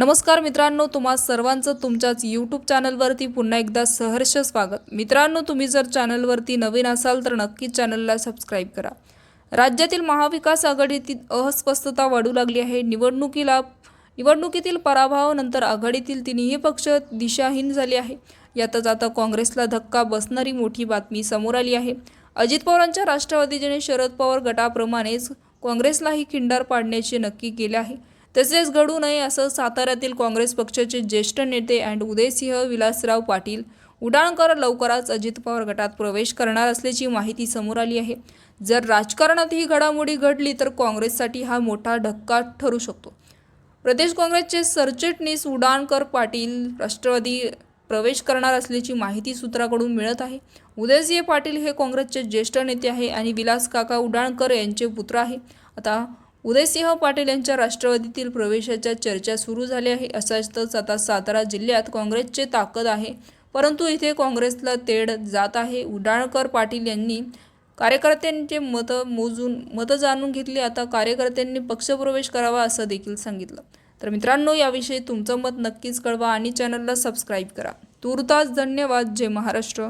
नमस्कार मित्रांनो तुम्हा सर्वांचं तुमच्याच यूट्यूब चॅनलवरती पुन्हा एकदा सहर्ष स्वागत. मित्रांनो तुम्ही जर चॅनलवरती नवीन असाल तर नक्कीच चॅनलला सबस्क्राईब करा. राज्यातील महाविकास आघाडीतील अस्वस्थता वाढू लागली आहे. निवडणुकीला निवडणुकीतील पराभवानंतर आघाडीतील तिन्ही पक्ष दिशाहीन झाले आहे. यातच आता काँग्रेसला धक्का बसणारी मोठी बातमी समोर आली आहे. अजित पवारांच्या राष्ट्रवादीने शरद पवार गटाप्रमाणेच काँग्रेसलाही खिंडार पाडण्याचे नक्की केले आहे. तसेच घडू नये असं साताऱ्यातील काँग्रेस पक्षाचे ज्येष्ठ नेते अँड उदयसिंह विलासराव पाटील उडाणकर लवकरच अजित पवार गटात प्रवेश करणार असल्याची माहिती समोर आली आहे. जर राजकारणात ही घडामोडी घडली तर काँग्रेससाठी हा मोठा धक्का ठरू शकतो. प्रदेश काँग्रेसचे सरचिटणीस उडाणकर पाटील राष्ट्रवादी प्रवेश करणार असल्याची माहिती सूत्राकडून मिळत आहे. उदयसिंह पाटील हे काँग्रेसचे ज्येष्ठ नेते आहे आणि विलास काका उडाणकर यांचे पुत्र आहे. आता उदयसिंह पाटील यांच्या राष्ट्रवादीतील प्रवेशाच्या चर्चा सुरू झाल्या आहे. असाच आता सातारा जिल्ह्यात काँग्रेसचे ताकद आहे. परंतु इथे काँग्रेसला तेढ जात आहे. उडाणकर पाटील यांनी कार्यकर्त्यांचे मतं मोजून मतं जाणून घेतली. आता कार्यकर्त्यांनी पक्षप्रवेश करावा असं देखील सांगितलं. तर मित्रांनो याविषयी तुमचं मत नक्कीच कळवा आणि चॅनलला सबस्क्राईब करा. तुर्तास धन्यवाद. जय महाराष्ट्र.